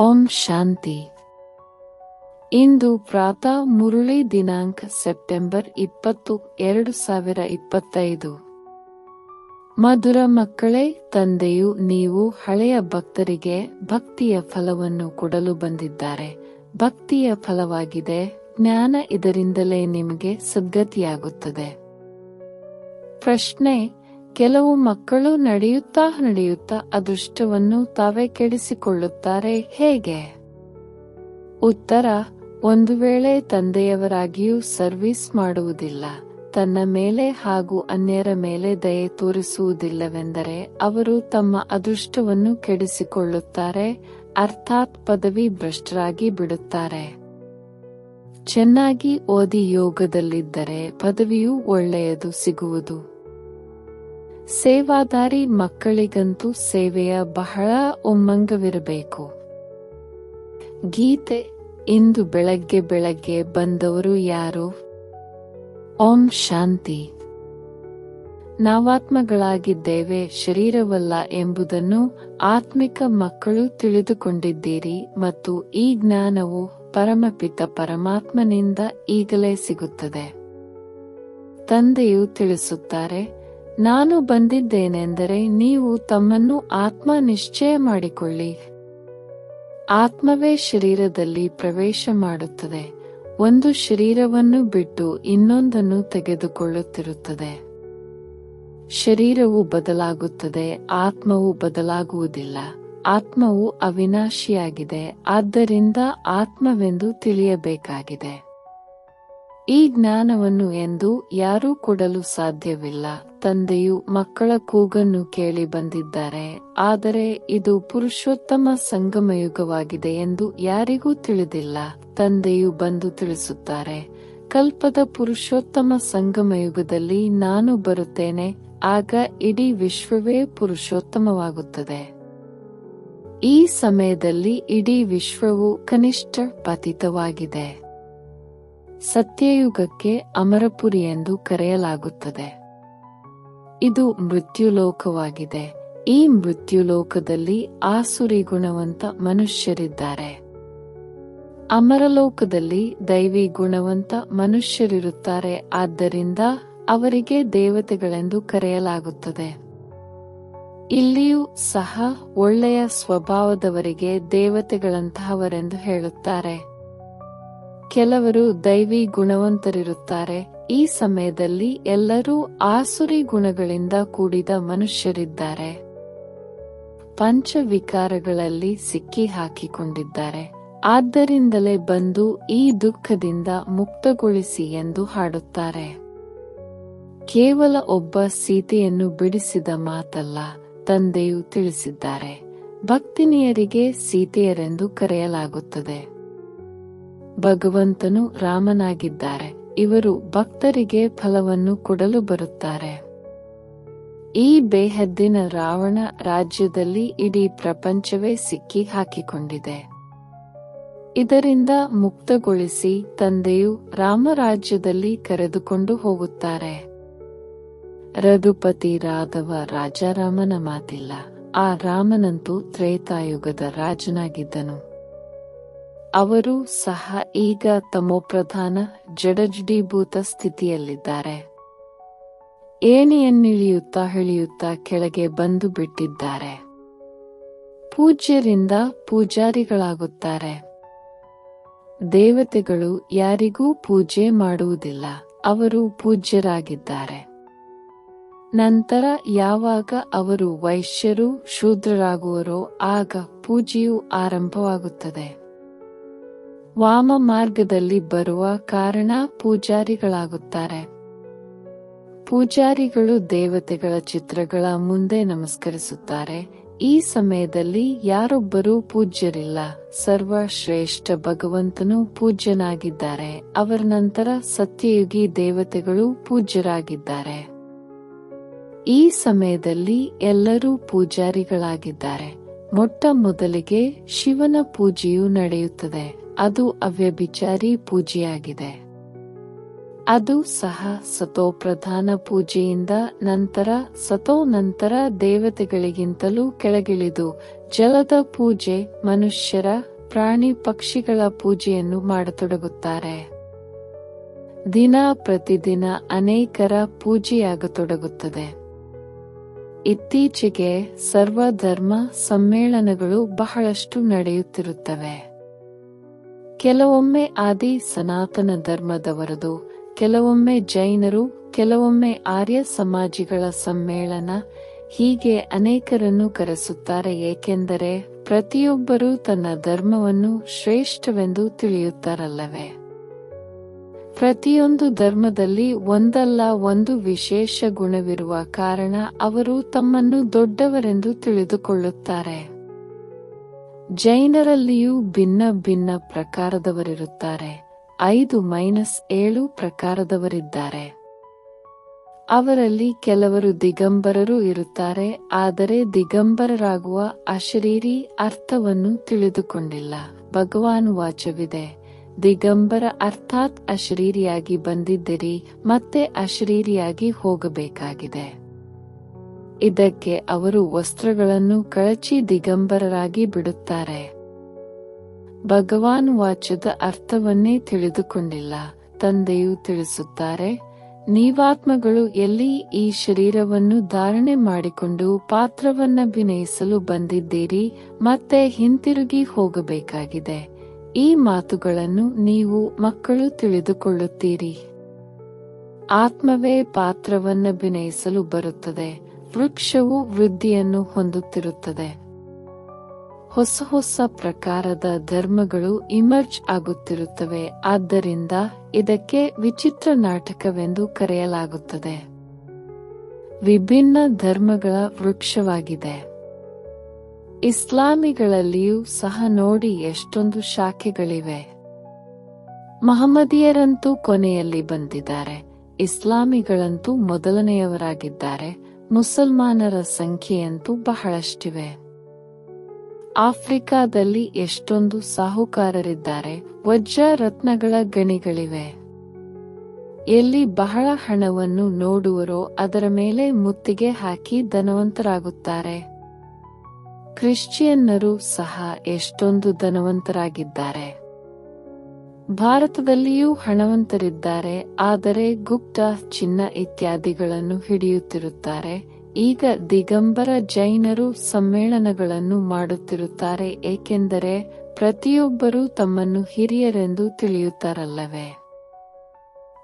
ಓಂ ಶಾಂತಿ. ಇಂದು ಪ್ರಾತಃ ಮುರುಳಿ ದಿನಾಂಕ ಸೆಪ್ಟೆಂಬರ್ ಇಪ್ಪತ್ತು, ಎರಡು ಸಾವಿರ ಇಪ್ಪತ್ತೈದು. ಮಧುರ ಮಕ್ಕಳೇ, ತಂದೆಯು ನೀವು ಹಳೆಯ ಭಕ್ತರಿಗೆ ಭಕ್ತಿಯ ಫಲವನ್ನು ಕೊಡಲು ಬಂದಿದ್ದಾರೆ. ಭಕ್ತಿಯ ಫಲವಾಗಿದೆ. ಜ್ಞಾನ ಇದರಿಂದಲೇ ನಿಮಗೆ ಸದ್ಗತಿಯಾಗುತ್ತದೆ. ಪ್ರಶ್ನೆ ಕೆಲವು ಮಕ್ಕಳು ನಡೆಯುತ್ತಾ ನಡೆಯುತ್ತಾ ಅದೃಷ್ಟವನ್ನು ತಾವೇ ಕೆಡಿಸಿಕೊಳ್ಳುತ್ತಾರೆ. ಹೇಗೆ? ಉತ್ತರ, ಒಂದು ವೇಳೆ ತಂದೆಯವರಾಗಿಯೂ ಸರ್ವಿಸ್ ಮಾಡುವುದಿಲ್ಲ, ತನ್ನ ಮೇಲೆ ಹಾಗೂ ಅನ್ಯರ ಮೇಲೆ ದಯೆ ತೋರಿಸುವುದಿಲ್ಲವೆಂದರೆ ಅವರು ತಮ್ಮ ಅದೃಷ್ಟವನ್ನು ಕೆಡಿಸಿಕೊಳ್ಳುತ್ತಾರೆ, ಅರ್ಥಾತ್ ಪದವಿ ಭ್ರಷ್ಟರಾಗಿ ಬಿಡುತ್ತಾರೆ. ಚೆನ್ನಾಗಿ ಓದಿ ಯೋಗದಲ್ಲಿದ್ದರೆ ಪದವಿಯೂ ಒಳ್ಳೆಯದು, ಸಿಗುವುದು. ಸೇವಾದಾರಿ ಮಕ್ಕಳಿಗಂತೂ ಸೇವೆಯ ಬಹಳ ಉಮ್ಮಂಗವಿರಬೇಕು. ಗೀತೆ ಇಂದು ಬೆಳಗ್ಗೆ ಬೆಳಗ್ಗೆ ಬಂದವರು ಯಾರು? ಓಂ ಶಾಂತಿ. ನಾವಾತ್ಮಗಳಾಗಿದ್ದೇವೆ, ಶರೀರವಲ್ಲ ಎಂಬುದನ್ನು ಆತ್ಮಿಕ ಮಕ್ಕಳು ತಿಳಿದುಕೊಂಡಿದ್ದೀರಿ ಮತ್ತು ಈ ಜ್ಞಾನವು ಪರಮಪಿತ ಪರಮಾತ್ಮನಿಂದ ಈಗಲೇ ಸಿಗುತ್ತದೆ. ತಂದೆಯು ತಿಳಿಸುತ್ತಾರೆ ನಾನು ಬಂದಿದ್ದೇನೆಂದರೆ ನೀವು ತಮ್ಮನ್ನು ಆತ್ಮ ನಿಶ್ಚಯ ಮಾಡಿಕೊಳ್ಳಿ. ಆತ್ಮವೇ ಶರೀರದಲ್ಲಿ ಪ್ರವೇಶ ಮಾಡುತ್ತದೆ. ಒಂದು ಶರೀರವನ್ನು ಬಿಟ್ಟು ಇನ್ನೊಂದನ್ನು ತೆಗೆದುಕೊಳ್ಳುತ್ತಿರುತ್ತದೆ. ಶರೀರವು ಬದಲಾಗುತ್ತದೆ, ಆತ್ಮವು ಬದಲಾಗುವುದಿಲ್ಲ. ಆತ್ಮವು ಅವಿನಾಶಿಯಾಗಿದೆ, ಆದ್ದರಿಂದ ಆತ್ಮವೆಂದು ತಿಳಿಯಬೇಕಾಗಿದೆ. ಈ ಜ್ಞಾನವನ್ನು ಎಂದು ಯಾರೂ ಕೊಡಲು ಸಾಧ್ಯವಿಲ್ಲ. ತಂದೆಯು ಮಕ್ಕಳ ಕೂಗನ್ನು ಕೇಳಿ ಬಂದಿದ್ದಾರೆ. ಆದರೆ ಇದು ಪುರುಷೋತ್ತಮ ಸಂಗಮಯುಗವಾಗಿದೆ ಎಂದು ಯಾರಿಗೂ ತಿಳಿದಿಲ್ಲ. ತಂದೆಯು ಬಂದು ತಿಳಿಸುತ್ತಾರೆ, ಕಲ್ಪದ ಪುರುಷೋತ್ತಮ ಸಂಗಮಯುಗದಲ್ಲಿ ನಾನು ಬರುತ್ತೇನೆ, ಆಗ ಇಡೀ ವಿಶ್ವವೇ ಪುರುಷೋತ್ತಮವಾಗುತ್ತದೆ. ಈ ಸಮಯದಲ್ಲಿ ಇಡೀ ವಿಶ್ವವು ಕನಿಷ್ಠ ಪತಿತವಾಗಿದೆ. ಸತ್ಯಯುಗಕ್ಕೆ ಅಮರಪುರಿ ಎಂದು ಕರೆಯಲಾಗುತ್ತದೆ. ಇದು ಮೃತ್ಯುಲೋಕವಾಗಿದೆ. ಈ ಮೃತ್ಯುಲೋಕದಲ್ಲಿ ಆಸುರಿ ಗುಣವಂತ ಮನುಷ್ಯರಿದ್ದಾರೆ. ಅಮರಲೋಕದಲ್ಲಿ ದೈವಿ ಗುಣವಂತ ಮನುಷ್ಯರಿರುತ್ತಾರೆ. ಆದ್ದರಿಂದ ಅವರಿಗೆ ದೇವತೆಗಳೆಂದು ಕರೆಯಲಾಗುತ್ತದೆ. ಇಲ್ಲಿಯೂ ಸಹ ಒಳ್ಳೆಯ ಸ್ವಭಾವದವರಿಗೆ ದೇವತೆಗಳಂತಹವರೆಂದು ಹೇಳುತ್ತಾರೆ. ಕೆಲವರು ದೈವಿ ಗುಣವಂತರಿರುತ್ತಾರೆ. ಈ ಸಮಯದಲ್ಲಿ ಎಲ್ಲರೂ ಆಸುರಿ ಗುಣಗಳಿಂದ ಕೂಡಿದ ಮನುಷ್ಯರಿದ್ದಾರೆ. ಪಂಚವಿಕಾರಗಳಲ್ಲಿ ಸಿಕ್ಕಿ ಹಾಕಿಕೊಂಡಿದ್ದಾರೆ. ಆದ್ದರಿಂದಲೇ ಬಂದು ಈ ದುಃಖದಿಂದ ಮುಕ್ತಗೊಳಿಸಿ ಎಂದು ಹಾಡುತ್ತಾರೆ. ಕೇವಲ ಒಬ್ಬ ಸೀತೆಯನ್ನು ಬಿಡಿಸಿದ ಮಾತಲ್ಲ, ತಂದೆಯು ತಿಳಿಸಿದ್ದಾರೆ. ಭಕ್ತಿನಿಯರಿಗೆ ಸೀತೆಯರೆಂದು ಕರೆಯಲಾಗುತ್ತದೆ. ಭಗವಂತನು ರಾಮನಾಗಿದ್ದಾರೆ. ಇವರು ಭಕ್ತರಿಗೆ ಫಲವನ್ನು ಕೊಡಲು ಬರುತ್ತಾರೆ. ಈ ಬೇಹದ್ದಿನ ರಾವಣ ರಾಜ್ಯದಲ್ಲಿ ಇಡೀ ಪ್ರಪಂಚವೇ ಸಿಕ್ಕಿ ಹಾಕಿಕೊಂಡಿದೆ ಇದರಿಂದ ಮುಕ್ತಗೊಳಿಸಿ ತಂದೆಯು ರಾಮರಾಜ್ಯದಲ್ಲಿ ಕರೆದುಕೊಂಡು ಹೋಗುತ್ತಾರೆ. ರಘುಪತಿ ರಾಧವ ರಾಜಾರಾಮನ ಮಾತಿಲ್ಲ. ಆ ರಾಮನಂತೂ ತ್ರೇತಾಯುಗದ ರಾಜನಾಗಿದ್ದನು. ಅವರು ಸಹ ಈಗ ತಮೋಪ್ರಧಾನ ಜಡಜಡೀಭೂತ ಸ್ಥಿತಿಯಲ್ಲಿದ್ದಾರೆ. ಏಣಿಯನ್ನಿಳಿಯುತ್ತಾ ಇಳಿಯುತ್ತಾ ಕೆಳಗೆ ಬಂದು ಬಿಟ್ಟಿದ್ದಾರೆ. ಪೂಜ್ಯರಿಂದ ಪೂಜಾರಿಗಳಾಗುತ್ತಾರೆ. ದೇವತೆಗಳು ಯಾರಿಗೂ ಪೂಜೆ ಮಾಡುವುದಿಲ್ಲ, ಅವರು ಪೂಜ್ಯರಾಗಿದ್ದಾರೆ. ನಂತರ ಯಾವಾಗ ಅವರು ವೈಶ್ಯರು, ಶೂದ್ರರಾಗುವರೋ ಆಗ ಪೂಜೆಯು ಆರಂಭವಾಗುತ್ತದೆ. ವಾಮ ಮಾರ್ಗದಲ್ಲಿ ಬರುವ ಕಾರಣ ಪೂಜಾರಿಗಳಾಗುತ್ತಾರೆ. ಪೂಜಾರಿಗಳು ದೇವತೆಗಳ ಚಿತ್ರಗಳ ಮುಂದೆ ನಮಸ್ಕರಿಸುತ್ತಾರೆ. ಈ ಸಮಯದಲ್ಲಿ ಯಾರೊಬ್ಬರೂ ಪೂಜ್ಯರಿಲ್ಲ. ಸರ್ವಶ್ರೇಷ್ಠ ಭಗವಂತನು ಪೂಜ್ಯನಾಗಿದ್ದಾರೆ. ಅವರ ನಂತರ ಸತ್ಯಯುಗಿ ದೇವತೆಗಳು ಪೂಜ್ಯರಾಗಿದ್ದಾರೆ. ಈ ಸಮಯದಲ್ಲಿ ಎಲ್ಲರೂ ಪೂಜಾರಿಗಳಾಗಿದ್ದಾರೆ. ಮೊಟ್ಟ ಮೊದಲಿಗೆ ಶಿವನ ಪೂಜೆಯು ನಡೆಯುತ್ತದೆ. ಅದು ಅವ್ಯಭಿಚಾರಿ ಪೂಜೆಯಾಗಿದೆ. ಅದು ಸಹ ಸತೋಪ್ರಧಾನ ಪೂಜೆಯಿಂದ ನಂತರ ಸತೋ ನಂತರ ದೇವತೆಗಳಿಗಿಂತಲೂ ಕೆಳಗಿಳಿದು ಜಲದ ಪೂಜೆ ಮನುಷ್ಯರ ಪ್ರಾಣಿ ಪಕ್ಷಿಗಳ ಪೂಜೆಯನ್ನು ಮಾಡತೊಡಗುತ್ತಾರೆ. ದಿನ ಪ್ರತಿದಿನ ಅನೇಕರ ಪೂಜೆಯಾಗತೊಡಗುತ್ತದೆ. ಇತ್ತೀಚೆಗೆ ಸರ್ವಧರ್ಮ ಸಮ್ಮೇಳನಗಳು ಬಹಳಷ್ಟು ನಡೆಯುತ್ತಿರುತ್ತವೆ. ಕೆಲವೊಮ್ಮೆ ಆದಿ ಸನಾತನ ಧರ್ಮದವರದು, ಕೆಲವೊಮ್ಮೆ ಜೈನರು, ಕೆಲವೊಮ್ಮೆ ಆರ್ಯ ಸಮಾಜಿಗಳ ಸಮ್ಮೇಳನ, ಹೀಗೆ ಅನೇಕರನ್ನು ಕರೆಸುತ್ತಾರೆ. ಏಕೆಂದರೆ ಪ್ರತಿಯೊಬ್ಬರೂ ತನ್ನ ಧರ್ಮವನ್ನು ಶ್ರೇಷ್ಠವೆಂದು ತಿಳಿಯುತ್ತಾರಲ್ಲವೇ? ಪ್ರತಿಯೊಂದು ಧರ್ಮದಲ್ಲಿ ಒಂದಲ್ಲ ಒಂದು ವಿಶೇಷ ಗುಣವಿರುವ ಕಾರಣ ಅವರು ತಮ್ಮನ್ನು ದೊಡ್ಡವರೆಂದು ತಿಳಿದುಕೊಳ್ಳುತ್ತಾರೆ. ಜೈನರಲ್ಲಿಯೂ ಭಿನ್ನ ಭಿನ್ನ ಪ್ರಕಾರದವರಿರುತ್ತಾರೆ. ಐದು ಮೈನಸ್ ಏಳು ಪ್ರಕಾರದವರಿದ್ದಾರೆ. ಅವರಲ್ಲಿ ಕೆಲವರು ದಿಗಂಬರರು ಇರುತ್ತಾರೆ, ಆದರೆ ದಿಗಂಬರರಾಗುವ ಅಶರೀರಿ ಅರ್ಥವನ್ನು ತಿಳಿದುಕೊಂಡಿಲ್ಲ. ಭಗವಾನ್ ವಾಚವಿದೆ. ದಿಗಂಬರ ಅರ್ಥಾತ್ ಅಶರೀರಿಯಾಗಿ ಬಂದಿದ್ದಿರಿ, ಮತ್ತೆ ಅಶರೀರಿಯಾಗಿ ಹೋಗಬೇಕಾಗಿದೆ. ಇದಕ್ಕೆ ಅವರು ವಸ್ತ್ರಗಳನ್ನು ಕಳಚಿ ದಿಗಂಬರರಾಗಿ ಬಿಡುತ್ತಾರೆ. ಭಗವಾನ್ ವಾಚದ ಅರ್ಥವನ್ನೇ ತಿಳಿದುಕೊಂಡಿಲ್ಲ. ತಂದೆಯು ತಿಳಿಸುತ್ತಾರೆ, ನೀವಾತ್ಮಗಳು ಎಲ್ಲಿ ಈ ಶರೀರವನ್ನು ಧಾರಣೆ ಮಾಡಿಕೊಂಡು ಪಾತ್ರವನ್ನಭಿನಯಿಸಲು ಬಂದಿದ್ದೀರಿ ಮತ್ತೆ ಹಿಂತಿರುಗಿ ಹೋಗಬೇಕಾಗಿದೆ. ಈ ಮಾತುಗಳನ್ನು ನೀವು ಮಕ್ಕಳು ತಿಳಿದುಕೊಳ್ಳುತ್ತೀರಿ. ಆತ್ಮವೇ ಪಾತ್ರವನ್ನಭಿನಯಿಸಲು ಬರುತ್ತದೆ. ವೃಕ್ಷವು ವೃದ್ಧಿಯನ್ನು ಹೊಂದುತ್ತಿರುತ್ತದೆ. ಹೊಸ ಹೊಸ ಪ್ರಕಾರದ ಧರ್ಮಗಳು ಇಮರ್ಜ್ ಆಗುತ್ತಿರುತ್ತವೆ. ಆದ್ದರಿಂದ ಇದಕ್ಕೆ ವಿಚಿತ್ರ ನಾಟಕವೆಂದು ಕರೆಯಲಾಗುತ್ತದೆ. ವಿಭಿನ್ನ ಧರ್ಮಗಳ ವೃಕ್ಷವಾಗಿದೆ. ಇಸ್ಲಾಮಿಗಳಲ್ಲಿಯೂ ಸಹ ನೋಡಿ ಎಷ್ಟೊಂದು ಶಾಖೆಗಳಿವೆ. ಮಹಮ್ಮದಿಯರಂತೂ ಕೊನೆಯಲ್ಲಿ ಬಂದಿದ್ದಾರೆ. ಇಸ್ಲಾಮಿಗಳಂತೂ ಮೊದಲನೆಯವರಾಗಿದ್ದಾರೆ. ಮುಸಲ್ಮಾನರ ಸಂಖ್ಯೆಯಂತೂ ಬಹಳಷ್ಟಿವೆ. ಆಫ್ರಿಕಾದಲ್ಲಿ ಎಷ್ಟೊಂದು ಸಾಹುಕಾರರಿದ್ದಾರೆ, ವಜ್ರ ರತ್ನಗಳ ಗಣಿಗಳಿವೆ. ಎಲ್ಲಿ ಬಹಳ ಹಣವನ್ನು ನೋಡುವರೋ ಅದರ ಮೇಲೆ ಮುತ್ತಿಗೆ ಹಾಕಿ ಧನವಂತರಾಗುತ್ತಾರೆ. ಕ್ರಿಶ್ಚಿಯನ್ನರು ಸಹ ಎಷ್ಟೊಂದು ಧನವಂತರಾಗಿದ್ದಾರೆ. ಭಾರತದಲ್ಲಿಯೂ ಹಣವಂತರಿದ್ದಾರೆ, ಆದರೆ ಗುಪ್ತ ಚಿನ್ನ ಇತ್ಯಾದಿಗಳನ್ನು ಹಿಡಿಯುತ್ತಿರುತ್ತಾರೆ. ಈಗ ದಿಗಂಬರ ಜೈನರು ಸಮ್ಮೇಳನಗಳನ್ನು ಮಾಡುತ್ತಿರುತ್ತಾರೆ, ಏಕೆಂದರೆ ಪ್ರತಿಯೊಬ್ಬರೂ ತಮ್ಮನ್ನು ಹಿರಿಯರೆಂದು ತಿಳಿಯುತ್ತಾರಲ್ಲವೇ?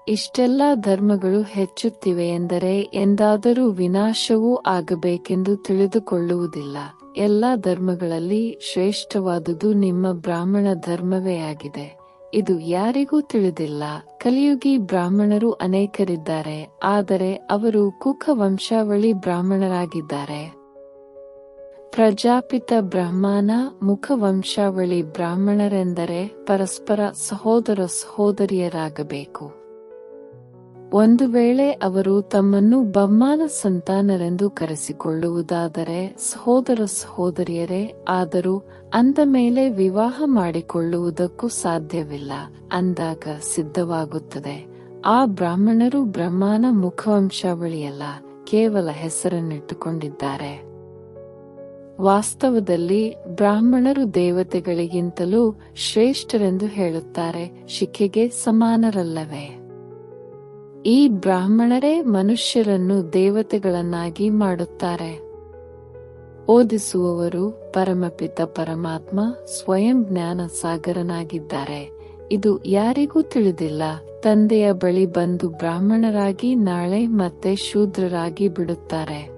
ಇಷ್ಟೆಲ್ಲ ಧರ್ಮಗಳು ಹೆಚ್ಚುತ್ತಿವೆ ಎಂದರೆ ಎಂದಾದರೂ ವಿನಾಶವೂ ಆಗಬೇಕೆಂದು ತಿಳಿದುಕೊಳ್ಳುವುದಿಲ್ಲ. ಎಲ್ಲ ಧರ್ಮಗಳಲ್ಲಿ ಶ್ರೇಷ್ಠವಾದುದು ನಿಮ್ಮ ಬ್ರಾಹ್ಮಣ ಧರ್ಮವೇ ಆಗಿದೆ. ಇದು ಯಾರಿಗೂ ತಿಳಿದಿಲ್ಲ. ಕಲಿಯುಗಿ ಬ್ರಾಹ್ಮಣರು ಅನೇಕರಿದ್ದಾರೆ, ಆದರೆ ಅವರು ಕುಖ ವಂಶಾವಳಿ ಬ್ರಾಹ್ಮಣರಾಗಿದ್ದಾರೆ. ಪ್ರಜಾಪಿತ ಬ್ರಾಹ್ಮಣ ಮುಖ ವಂಶಾವಳಿ ಬ್ರಾಹ್ಮಣರೆಂದರೆ ಪರಸ್ಪರ ಸಹೋದರ ಸಹೋದರಿಯರಾಗಬೇಕು. ಒಂದು ವೇಳೆ ಅವರು ತಮ್ಮನ್ನು ಬಮ್ಮಾನ ಸಂತಾನರೆಂದು ಕರೆಸಿಕೊಳ್ಳುವುದಾದರೆ, ಸಹೋದರ ಸಹೋದರಿಯರೇ, ಆದರೂ ಅಂದ ಮೇಲೆ ವಿವಾಹ ಮಾಡಿಕೊಳ್ಳುವುದಕ್ಕೂ ಸಾಧ್ಯವಿಲ್ಲ ಅಂದಾಗ ಸಿದ್ಧವಾಗುತ್ತದೆ. ಆ ಬ್ರಾಹ್ಮಣರು ಬ್ರಹ್ಮನ ಮುಖವಂಶಾವಳಿಯಲ್ಲ, ಕೇವಲ ಹೆಸರನ್ನಿಟ್ಟುಕೊಂಡಿದ್ದಾರೆ. ವಾಸ್ತವದಲ್ಲಿ ಬ್ರಾಹ್ಮಣರು ದೇವತೆಗಳಿಗಿಂತಲೂ ಶ್ರೇಷ್ಠರೆಂದು ಹೇಳುತ್ತಾರೆ, ಶಿಖೆಗೆ ಸಮಾನರಲ್ಲವೇ? ಈ ಬ್ರಾಹ್ಮಣರೇ ಮನುಷ್ಯರನ್ನು ದೇವತೆಗಳನ್ನಾಗಿ ಮಾಡುತ್ತಾರೆ. ಓದಿಸುವವರು ಪರಮಪಿತ ಪರಮಾತ್ಮ, ಸ್ವಯಂ ಜ್ಞಾನ ಸಾಗರನಾಗಿದ್ದಾರೆ ಇದು ಯಾರಿಗೂ ತಿಳಿದಿಲ್ಲ. ತಂದೆಯ ಬಳಿ ಬಂದು ಬ್ರಾಹ್ಮಣರಾಗಿ ನಾಳೆ ಮತ್ತೆ ಶೂದ್ರರಾಗಿ ಬಿಡುತ್ತಾರೆ.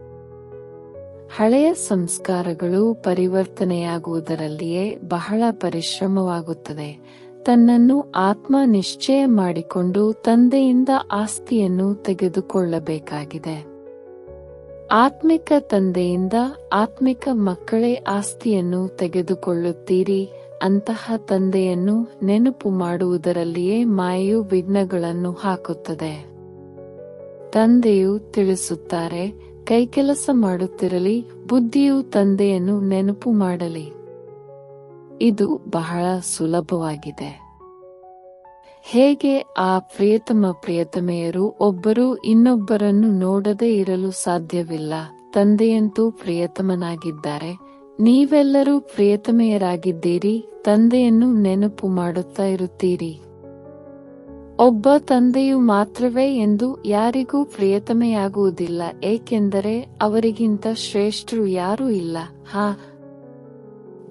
ಹಳೆಯ ಸಂಸ್ಕಾರಗಳು ಪರಿವರ್ತನೆಯಾಗುವುದರಲ್ಲಿಯೇ ಬಹಳ ಪರಿಶ್ರಮವಾಗುತ್ತದೆ. ತನ್ನನ್ನು ಆತ್ಮ ನಿಶ್ಚಯ ಮಾಡಿಕೊಂಡು ತಂದೆಯಿಂದ ಆಸ್ತಿಯನ್ನು ತೆಗೆದುಕೊಳ್ಳಬೇಕಾಗಿದೆ. ಆತ್ಮಿಕ ತಂದೆಯಿಂದ ಆತ್ಮಿಕ ಮಕ್ಕಳೇ ಆಸ್ತಿಯನ್ನು ತೆಗೆದುಕೊಳ್ಳುತ್ತೀರಿ, ಅಂತಹ ತಂದೆಯನ್ನು ನೆನಪು ಮಾಡುವುದರಲ್ಲಿಯೇ ಮಾಯೆಯು ವಿಘ್ನಗಳನ್ನು ಹಾಕುತ್ತದೆ. ತಂದೆಯು ತಿಳಿಸುತ್ತಾರೆ, ಕೈಕೆಲಸ ಮಾಡುತ್ತಿರಲಿ, ಬುದ್ಧಿಯು ತಂದೆಯನ್ನು ನೆನಪು ಮಾಡಲಿ. ಇದು ಬಹಳ ಸುಲಭವಾಗಿದೆ. ಹೇಗೆ ಆ ಪ್ರಿಯತಮ ಪ್ರಿಯತಮೆಯರು ಒಬ್ಬರು ಇನ್ನೊಬ್ಬರನ್ನು ನೋಡದೇ ಇರಲು ಸಾಧ್ಯವಿಲ್ಲ. ತಂದೆಯಂತೂ ಪ್ರಿಯತಮನಾಗಿದ್ದಾರೆ. ನೀವೆಲ್ಲರೂ ಪ್ರಿಯತಮೆಯರಾಗಿದ್ದೀರಿ, ತಂದೆಯನ್ನು ನೆನಪು ಮಾಡುತ್ತಾ ಇರುತ್ತೀರಿ. ಒಬ್ಬ ತಂದೆಯು ಮಾತ್ರವೇ ಎಂದು ಯಾರಿಗೂ ಪ್ರಿಯತಮೆಯಾಗುವುದಿಲ್ಲ, ಏಕೆಂದರೆ ಅವರಿಗಿಂತ ಶ್ರೇಷ್ಠರು ಯಾರೂ ಇಲ್ಲ. ಹಾ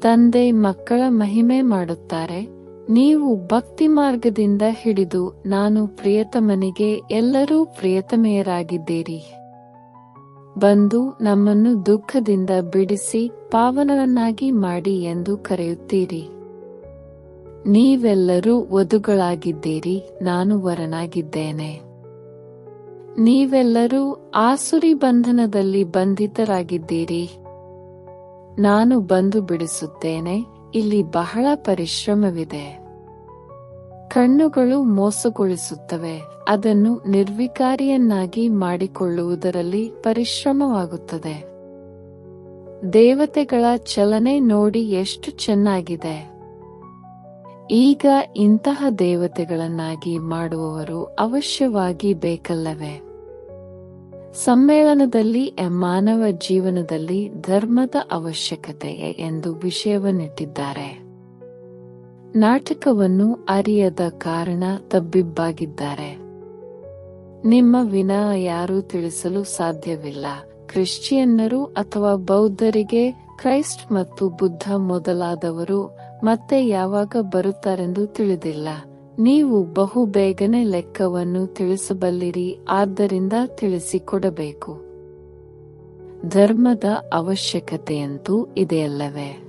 ತಂದೆ ಮಕ್ಕಳ ಮಹಿಮೆ ಮಾಡುತ್ತಾರೆ. ನೀವು ಭಕ್ತಿ ಮಾರ್ಗದಿಂದ ಹಿಡಿದು ನಾನು ಪ್ರಿಯತಮನಿಗೆ ಎಲ್ಲರೂ ಪ್ರಿಯತಮೆಯರಾಗಿದ್ದೀರಿ. ಬಂದು ನಮ್ಮನ್ನು ದುಃಖದಿಂದ ಬಿಡಿಸಿ ಪಾವನರನ್ನಾಗಿ ಮಾಡಿ ಎಂದು ಕರೆಯುತ್ತೀರಿ. ನೀವೆಲ್ಲರೂ ವಧುಗಳಾಗಿದ್ದೀರಿ, ನಾನು ವರನಾಗಿದ್ದೇನೆ. ನೀವೆಲ್ಲರೂ ಆಸುರಿ ಬಂಧನದಲ್ಲಿ ಬಂಧಿತರಾಗಿದ್ದೀರಿ. ನಾನು ಬಂದು ಬಿಡಿಸುತ್ತೇನೆ, ಇಲ್ಲಿ ಬಹಳ ಪರಿಶ್ರಮವಿದೆ. ಕಣ್ಣುಗಳು ಮೋಸಗೊಳಿಸುತ್ತವೆ, ಅದನ್ನು ನಿರ್ವಿಕಾರಿಯನ್ನಾಗಿ ಮಾಡಿಕೊಳ್ಳುವುದರಲ್ಲಿ ಪರಿಶ್ರಮವಾಗುತ್ತದೆ. ದೇವತೆಗಳ ಚಲನೆ ನೋಡಿ ಎಷ್ಟು ಚೆನ್ನಾಗಿದೆ. ಈಗ ಇಂತಹ ದೇವತೆಗಳನ್ನಾಗಿ ಮಾಡುವವರು ಅವಶ್ಯವಾಗಿ ಬೇಕಲ್ಲವೇ? ಸಮ್ಮೇಳನದಲ್ಲಿ ಮಾನವ ಜೀವನದಲ್ಲಿ ಧರ್ಮದ ಅವಶ್ಯಕತೆಯೇ ಎಂದು ವಿಷಯವನ್ನಿಟ್ಟಿದ್ದಾರೆ. ನಾಟಕವನ್ನು ಅರಿಯದ ಕಾರಣ ತಬ್ಬಿಬ್ಬಾಗಿದ್ದಾರೆ. ನಿಮ್ಮ ವಿನ ಯಾರೂ ತಿಳಿಸಲು ಸಾಧ್ಯವಿಲ್ಲ. ಕ್ರಿಶ್ಚಿಯನ್ನರು ಅಥವಾ ಬೌದ್ಧರಿಗೆ ಕ್ರೈಸ್ಟ್ ಮತ್ತು ಬುದ್ಧ ಮೊದಲಾದವರು ಮತ್ತೆ ಯಾವಾಗ ಬರುತ್ತಾರೆಂದು ತಿಳಿದಿಲ್ಲ. ನೀವು ಬಹು ಬೇಗನೆ ಲೆಕ್ಕವನ್ನು ತಿಳಿಸಬಲ್ಲಿರಿ, ಆದ್ದರಿಂದ ತಿಳಿಸಿಕೊಡಬೇಕು. ಧರ್ಮದ ಅವಶ್ಯಕತೆಯಂತೂ ಇದೆಯಲ್ಲವೇ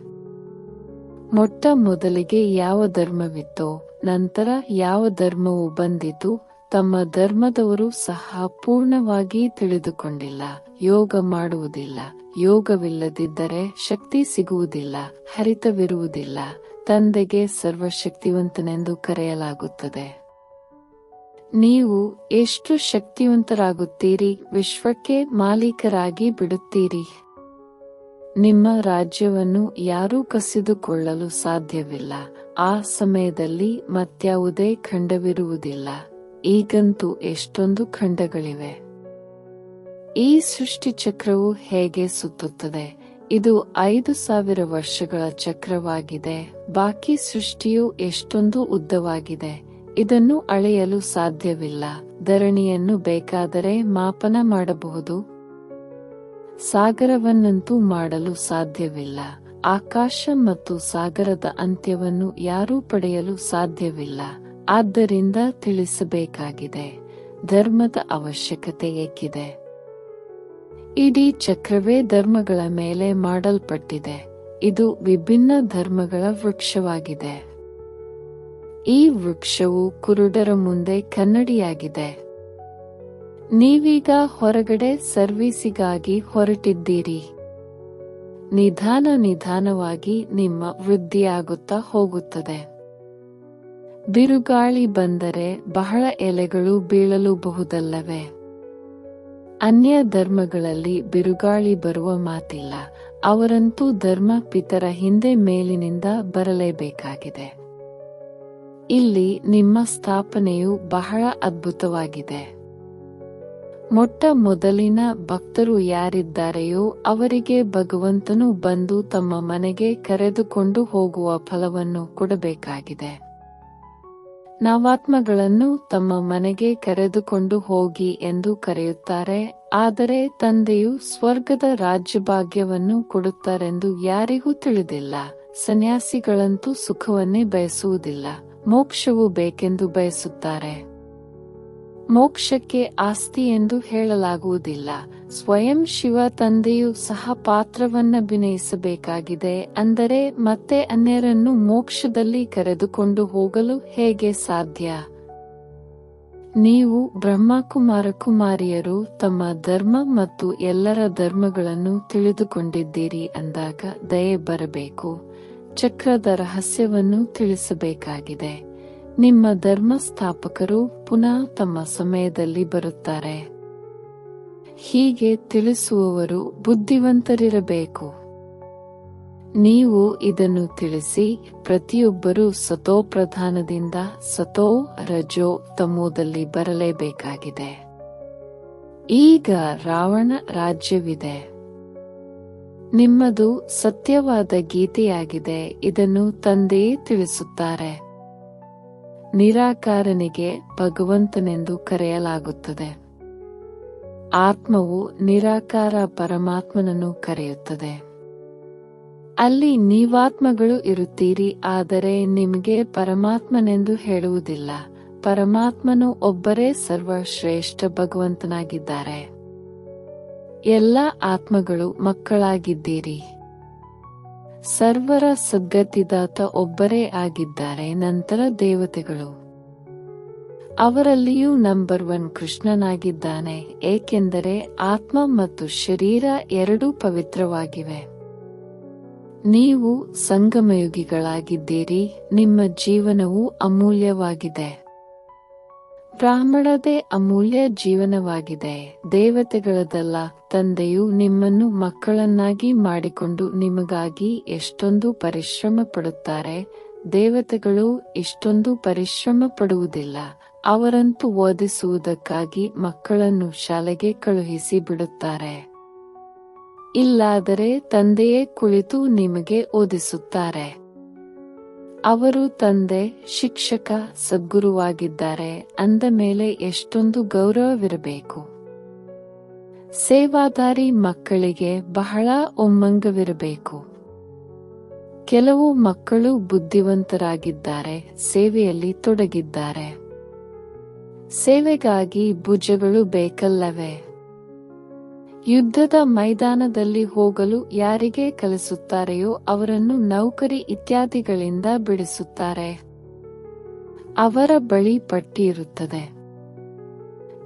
ಮೊಟ್ಟ ಮೊದಲಿಗೆ ಯಾವ ಧರ್ಮವಿತ್ತೋ, ನಂತರ ಯಾವ ಧರ್ಮವು ಬಂದಿತು, ತಮ್ಮ ಧರ್ಮದವರು ಸಹ ಪೂರ್ಣವಾಗಿ ತಿಳಿದುಕೊಂಡಿಲ್ಲ. ಯೋಗ ಮಾಡುವುದಿಲ್ಲ, ಯೋಗವಿಲ್ಲದಿದ್ದರೆ ಶಕ್ತಿ ಸಿಗುವುದಿಲ್ಲ, ಹರಿತವಿರುವುದಿಲ್ಲ. ತಂದೆಗೆ ಸರ್ವಶಕ್ತಿವಂತನೆಂದು ಕರೆಯಲಾಗುತ್ತದೆ. ನೀವು ಎಷ್ಟು ಶಕ್ತಿವಂತರಾಗುತ್ತೀರಿ, ವಿಶ್ವಕ್ಕೆ ಮಾಲೀಕರಾಗಿ ಬಿಡುತ್ತೀರಿ? ನಿಮ್ಮ ರಾಜ್ಯವನ್ನು ಯಾರೂ ಕಸಿದುಕೊಳ್ಳಲು ಸಾಧ್ಯವಿಲ್ಲ. ಆ ಸಮಯದಲ್ಲಿ ಮತ್ಯಾವುದೇ ಖಂಡವಿರುವುದಿಲ್ಲ. ಈಗಂತೂ ಎಷ್ಟೊಂದು ಖಂಡಗಳಿವೆ. ಈ ಸೃಷ್ಟಿ ಚಕ್ರವು ಹೇಗೆ ಸುತ್ತುತ್ತದೆ? ಇದು ಐದು ಸಾವಿರ ವರ್ಷಗಳ ಚಕ್ರವಾಗಿದೆ. ಬಾಕಿ ಸೃಷ್ಟಿಯು ಎಷ್ಟೊಂದು ಉದ್ದವಾಗಿದೆ. ಇದನ್ನು ಅಳೆಯಲು ಸಾಧ್ಯವಿಲ್ಲ. ಧರಣಿಯನ್ನು ಬೇಕಾದರೆ ಮಾಪನ ಮಾಡಬಹುದು. ಸಾಗರವನ್ನಂತೂ ಮಾಡಲು ಸಾಧ್ಯವಿಲ್ಲ. ಆಕಾಶ ಮತ್ತು ಸಾಗರದ ಅಂತ್ಯವನ್ನು ಯಾರೂ ಪಡೆಯಲು ಸಾಧ್ಯವಿಲ್ಲ. ಆದ್ದರಿಂದ ತಿಳಿಸಬೇಕಾಗಿದೆ. ಧರ್ಮದ ಅವಶ್ಯಕತೆ ಏಕಿದೆ. ಇಡೀ ಚಕ್ರವೇ ಧರ್ಮಗಳ ಮೇಲೆ ಮಾಡಲ್ಪಟ್ಟಿದೆ. ಇದು ವಿಭಿನ್ನ ಧರ್ಮಗಳ ವೃಕ್ಷವಾಗಿದೆ. ಈ ವೃಕ್ಷವು ಕುರುಡರ ಮುಂದೆ ಕನ್ನಡಿಯಾಗಿದೆ. ನೀವೀಗ ಹೊರಗಡೆ ಸರ್ವೀಸಿಗಾಗಿ ಹೊರಟಿದ್ದೀರಿ. ನಿಧಾನ ನಿಧಾನವಾಗಿ ನಿಮ್ಮ ವೃದ್ಧಿಯಾಗುತ್ತಾ ಹೋಗುತ್ತದೆ. ಬಿರುಗಾಳಿ ಬಂದರೆ ಬಹಳ ಎಲೆಗಳು ಬೀಳಲು ಬಹುದಲ್ಲವೇ ಅನ್ಯ ಧರ್ಮಗಳಲ್ಲಿ ಬಿರುಗಾಳಿ ಬರುವ ಮಾತಿಲ್ಲ. ಅವರಂತೂ ಧರ್ಮ ಪಿತರ ಹಿಂದೆ ಮೇಲಿನಿಂದ ಬರಲೇಬೇಕಾಗಿದೆ. ಇಲ್ಲಿ ನಿಮ್ಮ ಸ್ಥಾಪನೆಯು ಬಹಳ ಅದ್ಭುತವಾಗಿದೆ. ಮೊಟ್ಟ ಮೊದಲಿನ ಭಕ್ತರು ಯಾರಿದ್ದಾರೆಯೋ ಅವರಿಗೆ ಭಗವಂತನು ಬಂದು ತಮ್ಮ ಮನೆಗೆ ಕರೆದುಕೊಂಡು ಹೋಗುವ ಫಲವನ್ನು ಕೊಡಬೇಕಾಗಿದೆ. ನಾವಾತ್ಮಗಳನ್ನು ತಮ್ಮ ಮನೆಗೆ ಕರೆದುಕೊಂಡು ಹೋಗಿ ಎಂದು ಕರೆಯುತ್ತಾರೆ, ಆದರೆ ತಂದೆಯು ಸ್ವರ್ಗದ ರಾಜ್ಯಭಾಗ್ಯವನ್ನು ಕೊಡುತ್ತಾರೆಂದು ಯಾರಿಗೂ ತಿಳಿದಿಲ್ಲ. ಸನ್ಯಾಸಿಗಳಂತೂ ಸುಖವನ್ನೇ ಬಯಸುವುದಿಲ್ಲ, ಮೋಕ್ಷವು ಬೇಕೆಂದು ಬಯಸುತ್ತಾರೆ. ಮೋಕ್ಷಕ್ಕೆ ಆಸ್ತಿ ಎಂದು ಹೇಳಲಾಗುವುದಿಲ್ಲ ಸ್ವಯಂ ಶಿವ ತಂದೆಯು ಸಹ ಪಾತ್ರವನ್ನಭಿನಯಿಸಬೇಕಾಗಿದೆ ಅಂದರೆ ಮತ್ತೆ ಅನ್ಯರನ್ನು ಮೋಕ್ಷದಲ್ಲಿ ಕರೆದುಕೊಂಡು ಹೋಗಲು ಹೇಗೆ ಸಾಧ್ಯ? ನೀವು ಬ್ರಹ್ಮಕುಮಾರ ಕುಮಾರಿಯರು ತಮ್ಮ ಧರ್ಮ ಮತ್ತು ಎಲ್ಲರ ಧರ್ಮಗಳನ್ನು ತಿಳಿದುಕೊಂಡಿದ್ದೀರಿ ಅಂದಾಗ ದಯೆ ಬರಬೇಕು. ಚಕ್ರದ ರಹಸ್ಯವನ್ನು ತಿಳಿಸಬೇಕಾಗಿದೆ. ನಿಮ್ಮ ಧರ್ಮ ಸ್ಥಾಪಕರು ಪುನಃ ತಮ್ಮ ಸಮಯದಲ್ಲಿ ಬರುತ್ತಾರೆ. ಹೀಗೆ ತಿಳಿಸುವವರು ಬುದ್ಧಿವಂತರಿರಬೇಕು. ನೀವು ಇದನ್ನು ತಿಳಿಸಿ ಪ್ರತಿಯೊಬ್ಬರೂ ಸತೋ ಪ್ರಧಾನದಿಂದ ಸತೋ ರಜೋ ತಮೋದಲ್ಲಿ ಬರಲೇಬೇಕಾಗಿದೆ. ಈಗ ರಾವಣ ರಾಜ್ಯವಿದೆ. ನಿಮ್ಮದು ಸತ್ಯವಾದ ಗೀತೆಯಾಗಿದೆ, ಇದನ್ನು ತಂದೆಯೇ ತಿಳಿಸುತ್ತಾರೆ. ನಿರಾಕಾರನಿಗೆ ಭಗವಂತನೆಂದು ಕರೆಯಲಾಗುತ್ತದೆ. ಆತ್ಮವು ನಿರಾಕಾರ ಪರಮಾತ್ಮನನ್ನು ಕರೆಯುತ್ತದೆ. ಅಲ್ಲಿ ನೀವಾತ್ಮಗಳು ಇರುತ್ತೀರಿ, ಆದರೆ ನಿಮಗೆ ಪರಮಾತ್ಮನೆಂದು ಹೇಳುವುದಿಲ್ಲ. ಪರಮಾತ್ಮನು ಒಬ್ಬರೇ ಸರ್ವಶ್ರೇಷ್ಠ ಭಗವಂತನಾಗಿದ್ದಾರೆ. ಎಲ್ಲ ಆತ್ಮಗಳು ಮಕ್ಕಳಾಗಿದ್ದೀರಿ. ಸರ್ವರ ಸದ್ಗತಿದಾತ ಒಬ್ಬರೇ ಆಗಿದ್ದಾರೆ, ನಂತರ ದೇವತೆಗಳು. ಅವರಲ್ಲಿಯೂ ನಂಬರ್ ಒನ್ ಕೃಷ್ಣನಾಗಿದ್ದಾನೆ, ಏಕೆಂದರೆ ಆತ್ಮ ಮತ್ತು ಶರೀರ ಎರಡೂ ಪವಿತ್ರವಾಗಿವೆ. ನೀವು ಸಂಗಮಯುಗಿಗಳಾಗಿದ್ದೀರಿ, ನಿಮ್ಮ ಜೀವನವು ಅಮೂಲ್ಯವಾಗಿದೆ. ಬ್ರಾಹ್ಮಣದೇ ಅಮೂಲ್ಯ ಜೀವನವಾಗಿದೆ, ದೇವತೆಗಳದಲ್ಲ, ತಂದೆಯು ನಿಮ್ಮನ್ನು ಮಕ್ಕಳನ್ನಾಗಿ ಮಾಡಿಕೊಂಡು ನಿಮಗಾಗಿ ಎಷ್ಟೊಂದು ಪರಿಶ್ರಮ ಪಡುತ್ತಾರೆ ದೇವತೆಗಳು ಇಷ್ಟೊಂದು ಪರಿಶ್ರಮ ಪಡುವುದಿಲ್ಲ ಅವರಂತೂ ಓದಿಸುವುದಕ್ಕಾಗಿ ಮಕ್ಕಳನ್ನು ಶಾಲೆಗೆ ಕಳುಹಿಸಿ ಬಿಡುತ್ತಾರೆ. ಇಲ್ಲಾದರೆ ತಂದೆಯೇ ಕುಳಿತು ನಿಮಗೆ ಓದಿಸುತ್ತಾರೆ. ಅವರು ತಂದೆ, ಶಿಕ್ಷಕ, ಸದ್ಗುರುವಾಗಿದ್ದಾರೆ. ಅಂದ ಮೇಲೆ ಎಷ್ಟೊಂದು ಗೌರವವಿರಬೇಕು. ಸೇವಾದಾರಿ ಮಕ್ಕಳಿಗೆ ಬಹಳ ಒಮ್ಮಂಗವಿರಬೇಕು ಕೆಲವು ಮಕ್ಕಳು ಬುದ್ಧಿವಂತರಾಗಿದ್ದಾರೆ, ಸೇವೆಯಲ್ಲಿ ತೊಡಗಿದ್ದಾರೆ. ಸೇವೆಗಾಗಿ ಭುಜಗಳು ಬೇಕಲ್ಲವೇ? ಯುದ್ಧದ ಮೈದಾನದಲ್ಲಿ ಹೋಗಲು ಯಾರಿಗೆ ಕಲಿಸುತ್ತಾರೆಯೋ ಅವರನ್ನು ನೌಕರಿ ಇತ್ಯಾದಿಗಳಿಂದ ಬಿಡಿಸುತ್ತಾರೆ. ಅವರ ಬಳಿ ಪಟ್ಟಿ ಇರುತ್ತದೆ.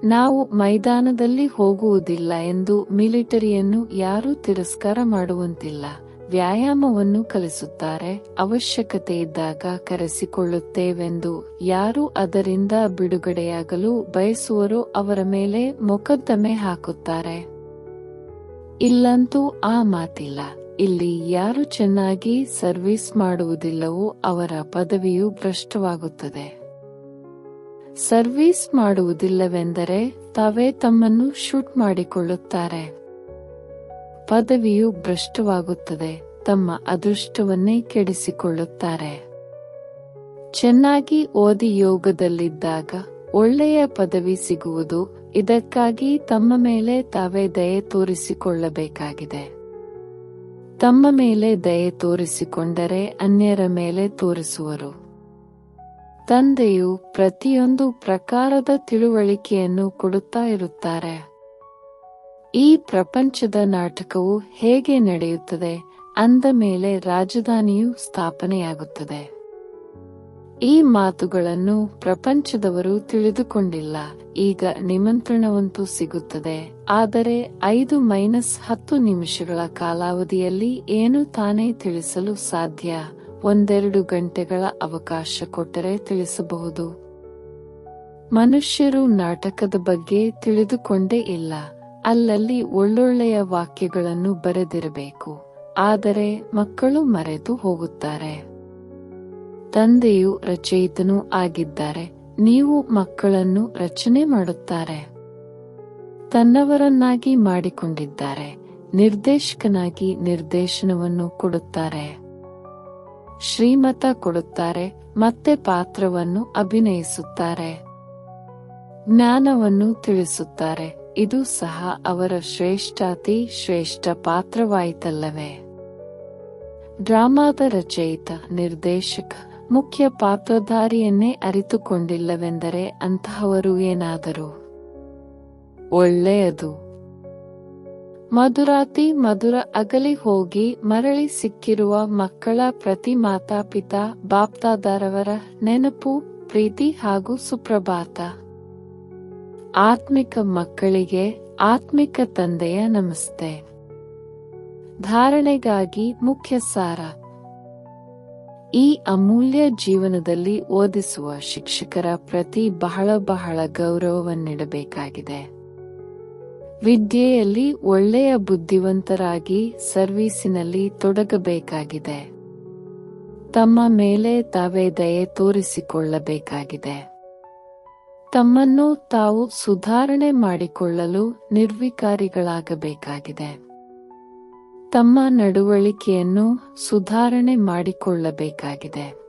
ನಾವು ಮೈದಾನದಲ್ಲಿ ಹೋಗುವುದಿಲ್ಲ ಎಂದು ಮಿಲಿಟರಿಯನ್ನು ಯಾರೂ ತಿರಸ್ಕಾರ ಮಾಡುವಂತಿಲ್ಲ. ವ್ಯಾಯಾಮವನ್ನು ಕಲಿಸುತ್ತಾರೆ, ಅವಶ್ಯಕತೆ ಇದ್ದಾಗ ಕರೆಸಿಕೊಳ್ಳುತ್ತೇವೆಂದು ಯಾರು ಅದರಿಂದ ಬಿಡುಗಡೆಯಾಗಲು ಬಯಸುವರೋ ಅವರ ಮೇಲೆ ಮೊಕದ್ದಮೆ ಹಾಕುತ್ತಾರೆ. ಇಲ್ಲಂತೂ ಆ ಮಾತಿಲ್ಲ, ಇಲ್ಲಿ ಯಾರು ಚೆನ್ನಾಗಿ ಸರ್ವಿಸ್ ಮಾಡುವುದಿಲ್ಲವೋ ಅವರ ಪದವಿಯು ಭ್ರಷ್ಟವಾಗುತ್ತದೆ. ಸರ್ವಿಸ್ ಮಾಡುವುದಿಲ್ಲವೆಂದರೆ ತಾವೇ ತಮ್ಮನ್ನು ಶೂಟ್ ಮಾಡಿಕೊಳ್ಳುತ್ತಾರೆ. ಪದವಿಯು ಭ್ರಷ್ಟವಾಗುತ್ತದೆ, ತಮ್ಮ ಅದೃಷ್ಟವನ್ನೇ ಕೆಡಿಸಿಕೊಳ್ಳುತ್ತಾರೆ. ಚೆನ್ನಾಗಿ ಓದಿ ಯೋಗದಲ್ಲಿದ್ದಾಗ ಒಳ್ಳೆಯ ಪದವಿ ಸಿಗುವುದು, ಇದಕ್ಕಾಗಿ ತಮ್ಮ ಮೇಲೆ ತಾವೇ ದಯೆ ತೋರಿಸಿಕೊಳ್ಳಬೇಕಾಗಿದೆ. ತಮ್ಮ ಮೇಲೆ ದಯೆ ತೋರಿಸಿಕೊಂಡರೆ ಅನ್ಯರ ಮೇಲೆ ತೋರಿಸುವರು. ತಂದೆಯು ಪ್ರತಿಯೊಂದು ಪ್ರಕಾರದ ತಿಳುವಳಿಕೆಯನ್ನು ಕೊಡುತ್ತಾ ಇರುತ್ತಾರೆ. ಈ ಪ್ರಪಂಚದ ನಾಟಕವು ಹೇಗೆ ನಡೆಯುತ್ತದೆ ಅಂದ ಮೇಲೆ ರಾಜಧಾನಿಯು ಸ್ಥಾಪನೆಯಾಗುತ್ತದೆ. ಈ ಮಾತುಗಳನ್ನು ಪ್ರಪಂಚದವರು ತಿಳಿದುಕೊಂಡಿಲ್ಲ. ಈಗ ನಿಮಂತ್ರಣವಂತೂ ಸಿಗುತ್ತದೆ. ಆದರೆ ಐದು ಮೈನಸ್ ಹತ್ತು ನಿಮಿಷಗಳ ಕಾಲಾವಧಿಯಲ್ಲಿ ಏನು ತಾನೇ ತಿಳಿಸಲು ಸಾಧ್ಯ? ಒಂದೆರಡು ಗಂಟೆಗಳ ಅವಕಾಶ ಕೊಟ್ಟರೆ ತಿಳಿಸಬಹುದು. ಮನುಷ್ಯರು ನಾಟಕದ ಬಗ್ಗೆ ತಿಳಿದುಕೊಂಡೇ ಇಲ್ಲ. ಅಲ್ಲಲ್ಲಿ ಒಳ್ಳೊಳ್ಳೆಯ ವಾಕ್ಯಗಳನ್ನು ಬರೆದಿರಬೇಕು. ಆದರೆ ಮಕ್ಕಳು ಮರೆತು ಹೋಗುತ್ತಾರೆ. ತಂದೆಯು ರಚಯಿತನೂ ಆಗಿದ್ದಾರೆ. ನೀವು ಮಕ್ಕಳನ್ನು ರಚನೆ ಮಾಡುತ್ತಾರೆ. ತನ್ನವರನ್ನಾಗಿ ಮಾಡಿಕೊಂಡಿದ್ದಾರೆ. ನಿರ್ದೇಶಕನಾಗಿ ನಿರ್ದೇಶನವನ್ನು ಕೊಡುತ್ತಾರೆ. ಶ್ರೀಮತ ಕೊಡುತ್ತಾರೆ. ಮತ್ತೆ ಪಾತ್ರವನ್ನು ಅಭಿನಯಿಸುತ್ತಾರೆ. ಜ್ಞಾನವನ್ನು ತಿಳಿಸುತ್ತಾರೆ. ಇದು ಸಹ ಅವರ ಶ್ರೇಷ್ಠಾತಿ, ಶ್ರೇಷ್ಠ ಪಾತ್ರವಾಯಿತಲ್ಲವೇ? ಡ್ರಾಮಾದ ರಚಯಿತ, ನಿರ್ದೇಶಕ, ಮುಖ್ಯ ಪಾತ್ರಧಾರಿಯನ್ನೇ ಅರಿತುಕೊಂಡಿಲ್ಲವೆಂದರೆ ಅಂತಹವರು ಏನಾದರು? ಒಳ್ಳೆಯದು. ಮಧುರಾತಿ ಮಧುರ ಅಗಲಿ ಹೋಗಿ ಮರಳಿ ಸಿಕ್ಕಿರುವ ಮಕ್ಕಳ ಪ್ರತಿ ಮಾತಾಪಿತಾ, ಬಾಪ್ತಾದಾರವರ ನೆನಪು, ಪ್ರೀತಿ ಹಾಗೂ ಸುಪ್ರಭಾತ. ಆತ್ಮಿಕ ಮಕ್ಕಳಿಗೆ ಆತ್ಮಿಕ ತಂದೆಯ ನಮಸ್ತೆ. ಧಾರಣೆಗಾಗಿ ಮುಖ್ಯ ಸಾರ. ಈ ಅಮೂಲ್ಯ ಜೀವನದಲ್ಲಿ ಓದಿಸುವ ಶಿಕ್ಷಕರ ಪ್ರತಿ ಬಹಳ ಬಹಳ ಗೌರವವನ್ನಿಡಬೇಕಾಗಿದೆ. ವಿದ್ಯೆಯಲ್ಲಿ ಒಳ್ಳೆಯ ಬುದ್ಧಿವಂತರಾಗಿ ಸರ್ವೀಸಿನಲ್ಲಿ ತೊಡಗಬೇಕಾಗಿದೆ. ತಮ್ಮ ಮೇಲೆ ತಾವೇ ದಯೆ ತೋರಿಸಿಕೊಳ್ಳಬೇಕಾಗಿದೆ. ತಮ್ಮನ್ನು ತಾವು ಸುಧಾರಣೆ ಮಾಡಿಕೊಳ್ಳಲು ನಿರ್ವಿಕಾರಿಗಳಾಗಬೇಕಾಗಿದೆ. ತಮ್ಮ ನಡವಳಿಕೆಯನ್ನು ಸುಧಾರಣೆ ಮಾಡಿಕೊಳ್ಳಬೇಕಾಗಿದೆ.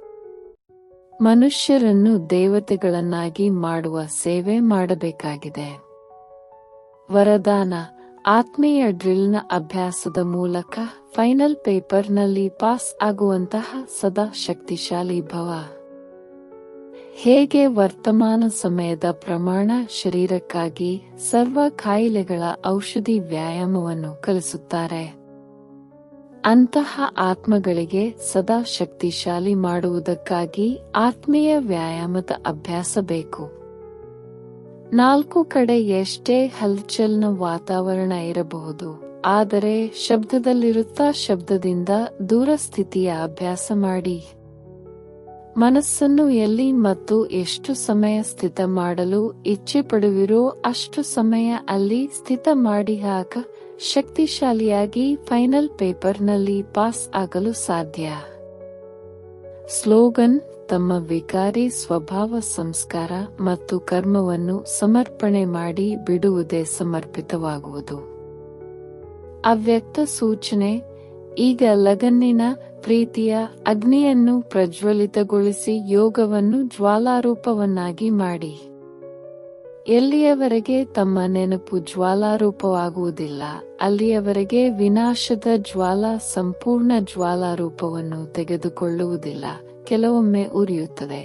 ಮನುಷ್ಯರನ್ನು ದೇವತೆಗಳನ್ನಾಗಿ ಮಾಡುವ ಸೇವೆ ಮಾಡಬೇಕಾಗಿದೆ. ವರದಾನ, ಆತ್ಮೀಯ ಡ್ರಿಲ್ನ ಅಭ್ಯಾಸದ ಮೂಲಕ ಫೈನಲ್ ಪೇಪರ್ನಲ್ಲಿ ಪಾಸ್ ಆಗುವಂತಹ ಸದಾ ಶಕ್ತಿಶಾಲಿ ಭವ. ಹೇಗೆ ವರ್ತಮಾನ ಸಮಯದ ಪ್ರಮಾಣ ಶರೀರಕ್ಕಾಗಿ ಸರ್ವ ಕಾಯಿಲೆಗಳ ಔಷಧಿ ವ್ಯಾಯಾಮವನ್ನು ಕಲಿಸುತ್ತಾರೆ. ಅಂತಹ ಆತ್ಮಗಳಿಗೆ ಸದಾ ಶಕ್ತಿಶಾಲಿ ಮಾಡುವುದಕ್ಕಾಗಿ ಆತ್ಮೀಯ ವ್ಯಾಯಾಮದ ಅಭ್ಯಾಸ ಬೇಕು. ನಾಲ್ಕು ಕಡೆ ಎಷ್ಟೇ ಹಲ್ಚಲ್ನ ವಾತಾವರಣ ಇರಬಹುದು, ಆದರೆ ಶಬ್ದದಲ್ಲಿರುತ್ತಾ ಶಬ್ದದಿಂದ ದೂರ ಸ್ಥಿತಿಯ ಅಭ್ಯಾಸ ಮಾಡಿ. ಮನಸ್ಸನ್ನು ಎಲ್ಲಿ ಮತ್ತು ಎಷ್ಟು ಸಮಯ ಸ್ಥಿತ ಮಾಡಲು ಇಚ್ಛೆ ಪಡುವಿರೋ ಅಷ್ಟು ಸಮಯ ಅಲ್ಲಿ ಸ್ಥಿತ ಮಾಡಿ ಹಾಕ. ಶಕ್ತಿಶಾಲಿಯಾಗಿ ಫೈನಲ್ ಪೇಪರ್ನಲ್ಲಿ ಪಾಸ್ ಆಗಲು ಸಾಧ್ಯ. ಸ್ಲೋಗನ್, ತಮ್ಮ ವಿಕಾರಿ ಸ್ವಭಾವ ಸಂಸ್ಕಾರ ಮತ್ತು ಕರ್ಮವನ್ನು ಸಮರ್ಪಣೆ ಮಾಡಿ ಬಿಡುವುದೇ ಸಮರ್ಪಿತವಾಗುವುದು. ಅವ್ಯಕ್ತ ಸೂಚನೆ, ಈಗ ಲಗನ್ನಿನ ಪ್ರೀತಿಯ ಅಗ್ನಿಯನ್ನು ಪ್ರಜ್ವಲಿತಗೊಳಿಸಿ ಯೋಗವನ್ನು ಜ್ವಾಲಾರೂಪವನ್ನಾಗಿ ಮಾಡಿ. ಎಲ್ಲಿಯವರೆಗೆ ತಮ್ಮ ನೆನಪು ಜ್ವಾಲಾರೂಪವಾಗುವುದಿಲ್ಲ, ಅಲ್ಲಿಯವರೆಗೆ ವಿನಾಶದ ಜ್ವಾಲ ಸಂಪೂರ್ಣ ಜ್ವಾಲಾರೂಪವನ್ನು ತೆಗೆದುಕೊಳ್ಳುವುದಿಲ್ಲ, ಕೆಲವೊಮ್ಮೆ ಉರಿಯುತ್ತದೆ,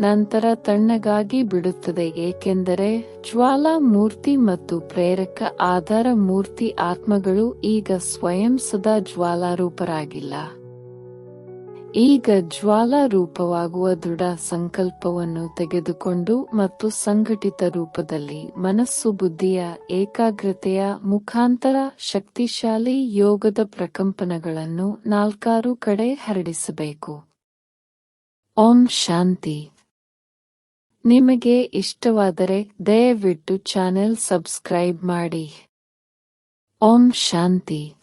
ನಂತರ ತಣ್ಣಗಾಗಿ ಬಿಡುತ್ತದೆ, ಏಕೆಂದರೆ ಜ್ವಾಲಾ ಮೂರ್ತಿ ಮತ್ತು ಪ್ರೇರಕ ಆಧಾರ ಮೂರ್ತಿ ಆತ್ಮಗಳು ಈಗ ಸ್ವಯಂ ಸದಾ ಜ್ವಾಲಾರೂಪರಾಗಿಲ್ಲ. ಈಗ ಜ್ವಾಲಾ ರೂಪವಾಗುವ ದೃಢ ಸಂಕಲ್ಪವನ್ನು ತೆಗೆದುಕೊಂಡು ಮತ್ತು ಸಂಘಟಿತ ರೂಪದಲ್ಲಿ ಮನಸ್ಸು ಬುದ್ಧಿಯ ಏಕಾಗ್ರತೆಯ ಮುಖಾಂತರ ಶಕ್ತಿಶಾಲಿ ಯೋಗದ ಪ್ರಕಂಪನಗಳನ್ನು ನಾಲ್ಕಾರು ಕಡೆ ಹರಡಿಸಬೇಕು. ಓಂ ಶಾಂತಿ. ನಿಮಗೆ ಇಷ್ಟವಾದರೆ ದಯವಿಟ್ಟು ಚಾನೆಲ್ ಸಬ್ಸ್ಕ್ರೈಬ್ ಮಾಡಿ. ಓಂ ಶಾಂತಿ.